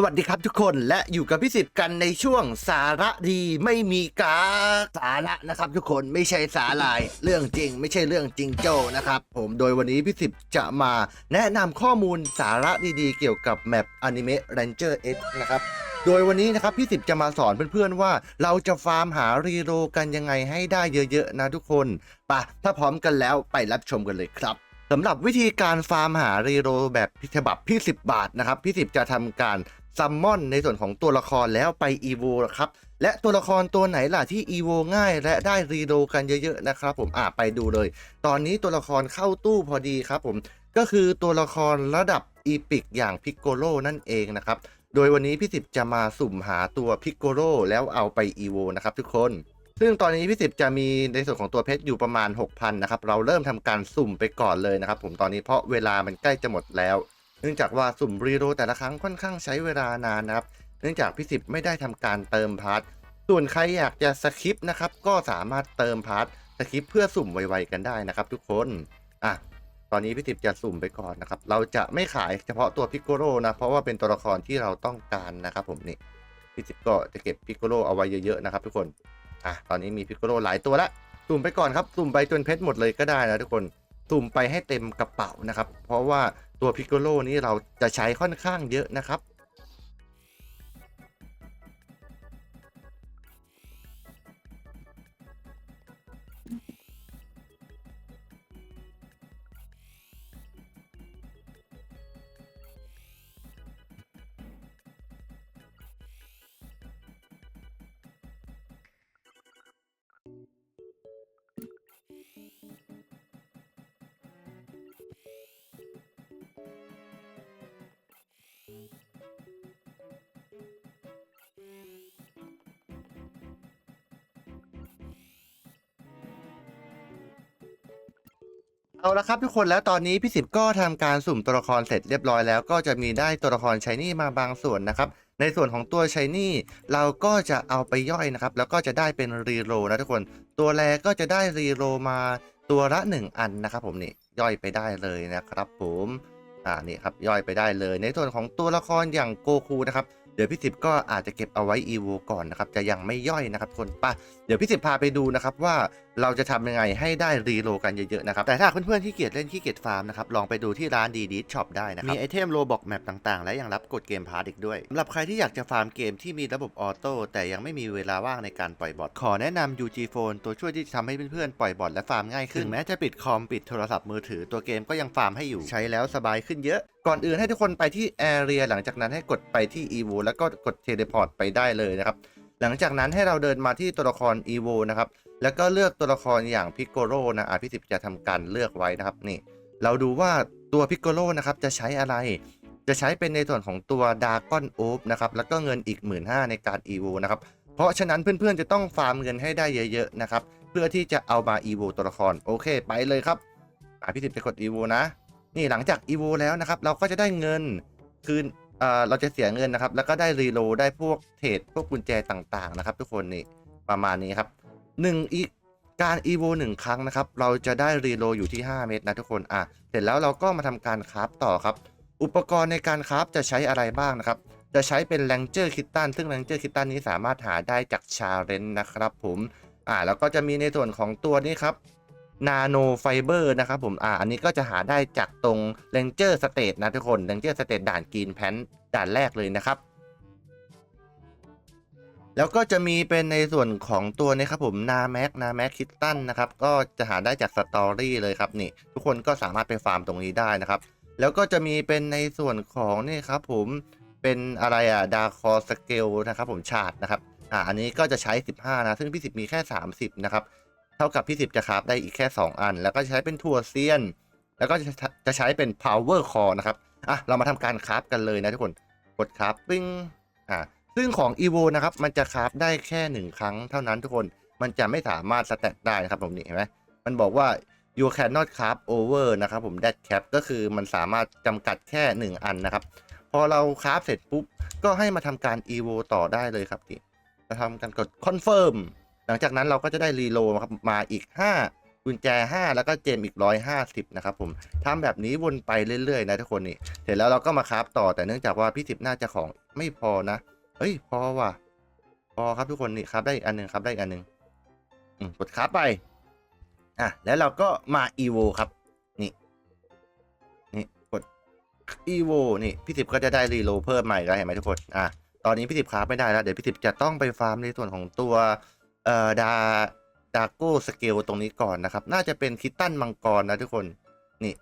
สวัสดีครับทุกคนและอยู่กับพี่สิทธิ์กันในช่วงสาระดีไม่มีกาสาระนะครับทุกคนไม่ใช่สาลายเรื่องจริง ไม่ใช่เรื่องจริงโจ้นะครับ ผมโดยวันนี้พี่สิทธิ์จะมาแนะนำข้อมูลสาระดีๆ เกี่ยวกับแมปอนิเมะ Ranger X นะครับโดยวันนี้นะครับพี่สิบจะมาสอนเพื่อนๆว่า เราจะฟาร์มหารีโรกันยังไงให้ได้เยอะๆนะทุกคนปะถ้าพร้อมกันแล้วไปรับชมกันเลยครับสำหรับวิธีการฟาร์มหารีโรแบบฉบับพี่10 บาทนะครับพี่สิบจะทำการ ซัมมอนในส่วนของตัวละครแล้วไปอีโวครับ และตัวละครตัวไหนล่ะที่อีโวง่าย และได้รีโรกันเยอะๆนะครับ ผมอะไปดูเลย ตอนนี้ตัวละครเข้าตู้พอดีครับผมก็คือตัวละครระดับอีพิกอย่างพิกโกโลนั่นเองนะครับ โดยวันนี้พี่สิบจะมาสุ่มหาตัวพิกโกโ o แล้วเอาไปอีโวนะครับทุกคนซึ่งตอนนี้พี่สิบจะมีในส่วนของตัวเพชรอยู่ประมาณ 6,000 นะครับ เราเริ่มทำการสุ่มไปก่อนเลยนะครับผมตอนนี้เพราะเวลามันใกล้จะหมดแล้ว เนื่องจากว่าสุ่มรีโรแต่ละครั้งค่อนข้างใช้เวลานานนะครับ เนื่องจากพี่สิบไม่ได้ทำการเติมพาร์ทส่วนใครอยากจะสคิปนะครับก็สามารถเติมพาร์ทสคิปเพื่อสุ่มไวๆกันได้นะครับ ทุกคนอะตอนนี้พี่ติบจะสุ่มไปก่อนนะครับ เราจะไม่ขายเฉพาะตัวพิกโกโ o นะ เพราะว่าเป็นตัวละครที่เราต้องการนะครับ ผมนี่พี่ติบก็จะเก็บพิกโกโ o เอาไว้เยอะๆนะครับ ทุกคนอะตอนนี้มีพิกโกโ o หลายตัวละสุ่มไปก่อนครับสุ่มไปจนเพชรหมดเลยก็ได้นะทุกคนสุ่มไปให้เต็มกระเป๋านะครับ เพราะว่า ตัวพิกโกโลนี้เราจะใช้ค่อนข้างเยอะนะครับ เอาละครับทุกคนแล้วตอนนี้พี่สิบก็ทำการสุ่มตัวละครเสร็จเรียบร้อยแล้วก็จะมีได้ตัวละครชายนี่มาบางส่วนนะครับ ในส่วนของตัวชายนี่เราก็จะเอาไปย่อยนะครับ แล้วก็จะได้เป็นรีโรนะทุกคน ตัวแรก็จะได้รีโรมาตัวละ 1 อันนะครับผมนี่ย่อยไปได้เลยนะครับผม อ่านี่ครับย่อยไปได้เลย ในส่วนของตัวละครอย่างโกคูนะครับ เดี๋ยวพี่สิบก็อาจจะเก็บเอาไว้อีโวก่อนนะครับจะยังไม่ย่อยนะครับคนปะเดี๋ยวพี่สิบพาไปดูนะครับว่าเราจะทำยังไงให้ได้รีโลกันเยอะๆนะครับแต่ถ้าเพื่อนๆที่เกียจเล่นที่เกียจฟาร์มนะครับลองไปดูที่ร้านดีดีช็อปได้นะครับมีไอเทมโลบอกแมปต่างๆ และยังรับกดเกมพาร์ตอีกด้วยสำหรับใครที่อยากจะฟาร์มเกมที่มีระบบออโต้แต่ยังไม่มีเวลาว่างในการปล่อยบอทขอแนะนำ UG Phone ตัวช่วยที่จะทำให้เพื่อนๆปล่อยบอทและฟาร์มง่ายขึ้นถึงแม้จะปิดคอมปิดโทรศัพท์มือถือตัวเกมก็ยังฟาร์มให้อยู่ใช้แล้วสบายขึ้นเยอะก่อนอื่นให้ทุกคนไปที่ Area หลังจากนั้นให้กดไปที่ EVO แล้วก็กด Teleport ไปได้เลยนะครับ หลังจากนั้นให้เราเดินมาที่ตัวละคร EVO นะครับ แล้วก็เลือกตัวละครอย่างพิกโกโ o นะอะพี่สิบจะทำการเลือกไว้นะครับนี่ เราดูว่าตัวพิกโกโ o นะครับจะใช้อะไร จะใช้เป็นในส่วนของตัวดากอนโอบนะครับ แล้วก็เงินอีก 1 5ื่นในการ EVO นะครับ เพราะฉะนั้นเพื่อนๆจะต้องฟาร์มเงินให้ได้เยอะๆนะครับ เพื่อที่จะเอามา EVO ตัวละคร โอเค ไปเลยครับอะพี่สิบจะกด EVO นะ นี่หลังจาก EVO แล้วนะครับเราก็จะได้เงินคืนเอ่อเราจะเสียเงินนะครับ แล้วก็ได้รีโลได้พวกเทรดพวกกุญแจต่างๆนะครับ ทุกคนนี่ประมาณนี้ครับหนึ่งอีกการ EVO หนึ่งครั้งนะครับ เราจะได้รีโลอยู่ที่ 5 เม็ดนะทุกคนอะเสร็จแล้วเราก็มาทำการคราฟต่อครับ อุปกรณ์ในการคราฟจะใช้อะไรบ้างนะครับ จะใช้เป็นแรงเจอร์คิตตันซึ่งแรงเจอร์คิตตันนี้สามารถหาได้จากชาเรนนะครับผมอ่าแล้วก็จะมีในส่วนของตัวนี้ครับ นาโนไฟเบอร์นะครับผมอ่าอันนี้ก็จะหาได้จากตรงเ a นเจอร์สเต e นะทุกคนเ a นเจอร์สเต e ด่านกรีนแพนด่านแรกเลยนะครับ แล้วก็จะมีเป็นในส่วนของตัวนี้ครับผมนาแม็กนาแม็กคิตตันนะครับก็จะหาได้จากสตอรี่เลยครับนี่ ทุกคนก็สามารถไปฟาร์มตรงนี้ได้นะครับ แล้วก็จะมีเป็นในส่วนของนี่ครับผมเป็นอะไรอะดาคอสเกลนะครับผมชาร์ดนะครับอ่าอันนี้ก็จะใช้ 15 นะ ซึ่งพี่สิบมีแค่ 30 นะครับ เท่ากับพี่สิบจะคราฟได้อีกแค่ 2 อัน แล้วก็ใช้เป็นทัวเซียน แล้วก็จะจะใช้เป็น power core นะครับอะเรามาทำการคราฟกันเลยนะทุกคนกดคราฟปิ้งอ่าซึ่งของ evo นะครับมันจะคราฟได้แค่ 1 ครั้งเท่านั้นทุกคนมันจะไม่สามารถสแต็กได้นะครับผมนี่เห็นไหมมันบอกว่า you cannot craft over นะครับผม that cap ก็คือมันสามารถจำกัดแค่ 1 อันนะครับ พอเราคราฟเสร็จปุ๊บ ก็ให้มาทำการ evo ต่อได้เลยครับนี่มาทำการกด confirm หลังจากนั้นเราก็จะได้รีโลครับมาอีก 5 กุญแจ 5 แล้วก็เจมอีก 150 นะครับผมทำแบบนี้วนไปเรื่อยๆ นะทุกคนนี่ เสร็จแล้วเราก็มาคราฟต่อแต่เนื่องจากว่าพี่สิบน่าจะของไม่พอนะ เฮ้ย พอว่ะ พอครับทุกคนนี่ครับได้อีกอันหนึ่งครับได้อีกอันหนึ่งอืมกดครับไป อะ แล้วเราก็มา evo ครับนี่นี่กด evo นี่พี่สิบก็จะได้รีโลเพิ่มใหม่แล้วเห็นไหมทุกคน อะ ตอนนี้พี่สิบคราฟไม่ได้แล้ว เดี๋ยวพี่สิบจะต้องไปฟาร์มในส่วนของตัว เอ่อดาดาโก้สเกลตรงนี้ก่อนนะครับ น่าจะเป็นคิตตันมังกรนะทุกคนนี่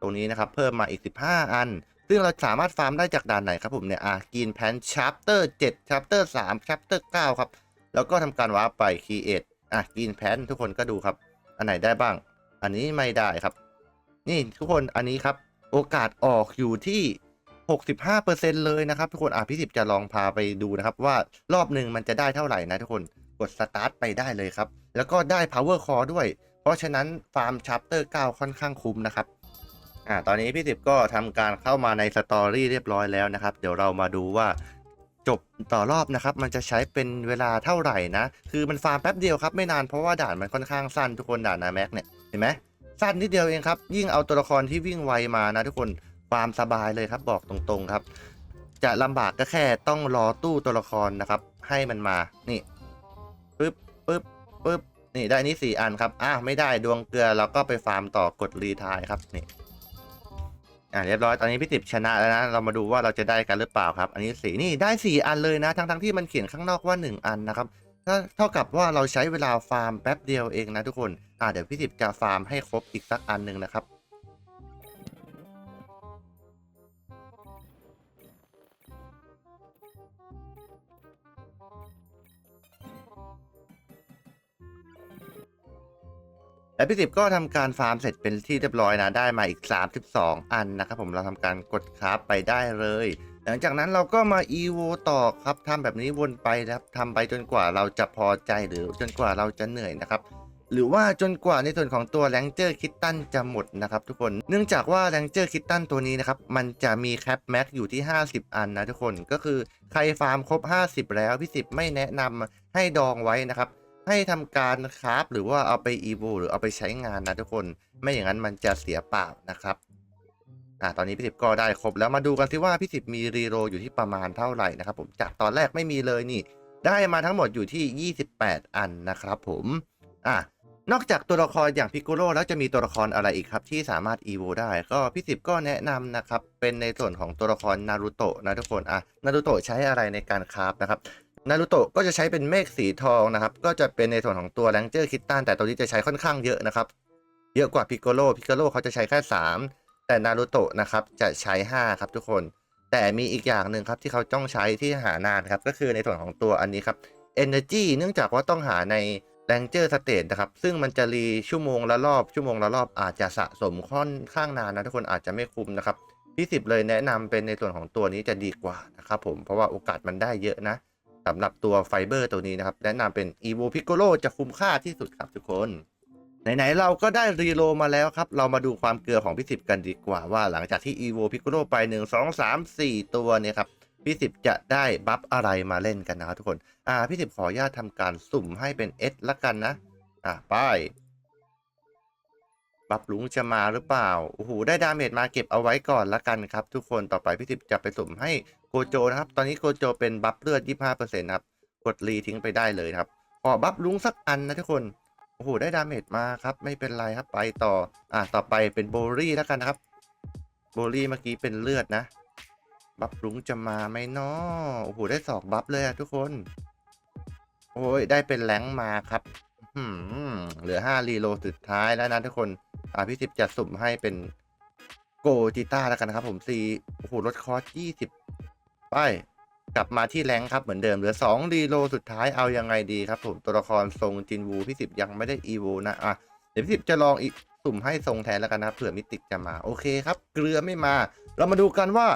ตรงนี้นะครับ เพิ่มมาอีก 15 อัน ซึ่งเราสามารถฟาร์มได้จากด่านไหนครับผมเนี่ยอะกินแพนชัปเตอร์7ชัปเตอร์3ชัปเตอร์9ครับ แล้วก็ทำการวาร์ปไป create อะกินแพนทุกคนก็ดูครับ อันไหนได้บ้าง อันนี้ไม่ได้ครับ นี่ทุกคนอันนี้ครับ โอกาสออกอยู่ที่65%เลยนะครับทุกคนอะพี่สิบจะลองพาไปดูนะครับว่ารอบหนึ่งมันจะได้เท่าไหร่นะทุกคน กดสตาร์ทไปได้เลยครับ แล้วก็ได้ power core ด้วย เพราะฉะนั้นฟาร์มชัปเตอร์9ค่อนข้างคุ้มนะครับอ่าตอนนี้พี่สิบก็ทำการเข้ามาในสตอรี่เรียบร้อยแล้วนะครับ เดี๋ยวเรามาดูว่าจบต่อรอบนะครับ มันจะใช้เป็นเวลาเท่าไหร่นะ คือมันฟาร์มแป๊บเดียวครับ ไม่นานเพราะว่าด่านมันค่อนข้างสั้นทุกคนด่านนาแม็กเนี่ยเห็นไหมสั้นนิดเดียวเองครับ ยิ่งเอาตัวละครที่วิ่งไวมานะทุกคนฟาร์มสบายเลยครับบอกตรงๆครับ จะลำบากก็แค่ต้องรอตู้ตัวละครนะครับ ให้มันมานี่ ปึ๊บปึ๊บปึ๊บนี่ได้นี่สี่อันครับอะไม่ได้ดวงเกลือเราก็ไปฟาร์มต่อกดรีทายครับนี่อ่าเรียบร้อยตอนนี้พี่ติบชนะแล้วนะเรามาดูว่าเราจะได้กันหรือเปล่าครับ อันนี้สีนี่ได้สี่อันเลยนะทั้งทั้งๆที่มันเขียนข้างนอกว่าหนึ่งอันนะครับถ้าเท่ากับว่าเราใช้เวลาฟาร์มแป๊บเดียวเองนะทุกคนอ่าเดี๋ยวพี่ติบจะฟาร์มให้ครบอีกสักอันหนึ่งนะครับ และพี่สิบก็ทำการฟาร์มเสร็จเป็นที่เรียบร้อยนะได้มาอีก 32 อันนะครับผมเราทำการกดคราฟไปได้เลย หลังจากนั้นเราก็มา EVO ต่อครับทำแบบนี้วนไปนะครับทำไปจนกว่าเราจะพอใจหรือจนกว่าเราจะเหนื่อยนะครับหรือว่าจนกว่าในส่วนของตัวแรงเจอร์คิตตันจะหมดนะครับทุกคนเนื่องจากว่าแรงเจอร์คิตตันตัวนี้นะครับมันจะมีแคปแม็กอยู่ที่ 50 อันนะทุกคนก็คือใครฟาร์มครบ 50 แล้วพี่สิบไม่แนะนำให้ดองไว้นะครับ ให้ทำการคราฟหรือว่าเอาไปอีโวหรือเอาไปใช้งานนะทุกคนไม่อย่างนั้นมันจะเสียเปล่านะครับอ่าตอนนี้พี่สิบก็ได้ครบแล้วมาดูกันที่ว่าพี่สิบมีรีโรอยู่ที่ประมาณเท่าไหร่นะครับผมจากตอนแรกไม่มีเลยนี่ ได้มาทั้งหมดอยู่ที่ 28 อันนะครับผมอะนอกจากตัวละครอย่างพิกโกโ o แล้วจะมีตัวละครอะไรอีกครับ ที่สามารถอีโวได้ก็พี่สิบก็แนะนำนะครับ เป็นในส่วนของตัวละครนารูโตะนะทุกคนอะนารูโตะใช้อะไรในการคราฟนะครับ นารูโตะก็จะใช้เป็นเมฆสีทองนะครับ ก็จะเป็นในส่วนของตัวแรงเจอร์คิตตันแต่ตัวนี้จะใช้ค่อนข้างเยอะนะครับ เยอะกว่าพิกโกโ o พิกโกโ o เขาจะใช้แค่ 3 แต่นารูโตะนะครับจะใช้ 5 ครับทุกคน แต่มีอีกอย่างหนึ่งครับที่เขาต้องใช้ที่หานานครับก็คือในส่วนของตัวอันนี้ครับ Energy เนื่องจากว่าต้องหาใน Ranger State นะครับ ซึ่งมันจะรีชั่วโมงละรอบชั่วโมงละรอบอาจจะสะสมค่อนข้างนานนะทุกคนอาจจะไม่คุ้มนะครับพี่สิบเลยแนะนำเป็นในส่วนของตัวนี้จะดีกว่านะครับผมเพราะว่าโอกาสมันได้เยอะนะ สำหรับตัวไฟเบอร์ตัวนี้นะครับ แนะนำเป็น evo piccolo จะคุ้มค่าที่สุดครับทุกคน ไหนๆเราก็ได้รีโลมาแล้วครับ เรามาดูความเกลือของพี่สิบกันดีกว่าว่าหลังจากที่ evo piccolo ไป 1 2 3 4 ตัวเนี่ยครับพี่สิบจะได้บัฟอะไรมาเล่นกันนะครับทุกคน อ่าพี่สิบขออนุญาตทำการสุ่มให้เป็น S ละกันนะ อ่าไป บัฟลุงจะมาหรือเปล่า โอ้โห ได้ดาเมจมาเก็บเอาไว้ก่อนละกันครับ ทุกคน ต่อไปพี่สิบจะไปสุ่มให้โกโจนะครับ ตอนนี้โกโจเป็นบัฟเลือด 25%ครับ กดรีทิ้งไปได้เลยครับ ขอบัฟลุงสักอันนะทุกคน โอ้โห ได้ดาเมจมาครับ ไม่เป็นไรครับ ไปต่อ อ่าต่อไปเป็นโบลี่แล้วกันนะครับ โบลี่เมื่อกี้เป็นเลือดนะ บัฟลุงจะมาไหมนาะโอ้โห ได้สองบัฟเลยทุกคน โอ้ย ได้เป็นแรงมาครับ เหลือห้ารีโลสุดท้ายแล้วนะทุกคน อ่าพี่สิบจะสุ่มให้เป็นโกจิต้าแล้วกันนะครับ ผมซีโอ้โหลดคอร์สยี่สิบไปกลับมาที่แรงค์ครับเหมือนเดิมเหลือสองรีโลสุดท้ายเอายังไงดีครับ ผมตัวละครทรงจินวูพี่สิบยังไม่ได้อีวูนะอะเดี๋ยวพี่สิบจะลองอีกสุ่มให้ทรงแทนแล้วกันนะเผื่อมิติกจะมาโอเคครับ เกลือไม่มา เรามาดูกันว่า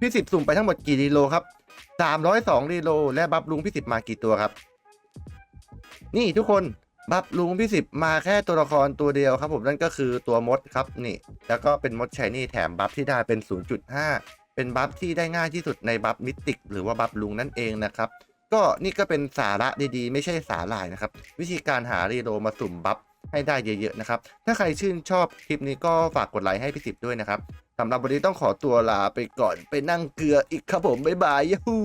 พี่สิบสุ่มไปทั้งหมดกี่รีโลครับสามร้อยสองรีโลและบัฟลุงพี่สิบมากี่ตัวครับ นี่ทุกคน บัฟลุงพี่สิบมาแค่ตัวละครตัวเดียวครับผมนั่นก็คือตัวมดครับนี่ แล้วก็เป็นมดชายนี่แถมบัฟที่ได้เป็น 0.5 เป็นบัฟที่ได้ง่ายที่สุดในบัฟมิติกหรือว่าบัฟลุงนั่นเองนะครับก็นี่ก็เป็นสาระดีๆ ไม่ใช่สาหร่ายนะครับ วิธีการหารีโลมาสุ่มบัฟให้ได้เยอะๆนะครับ ถ้าใครชื่นชอบคลิปนี้ก็ฝากกดไลค์ให้พี่สิบด้วยนะครับสำหรับวันนี้ต้องขอตัวลาไปก่อนไปนั่งเกลืออีกครับผมบ๊ายบายยูฮู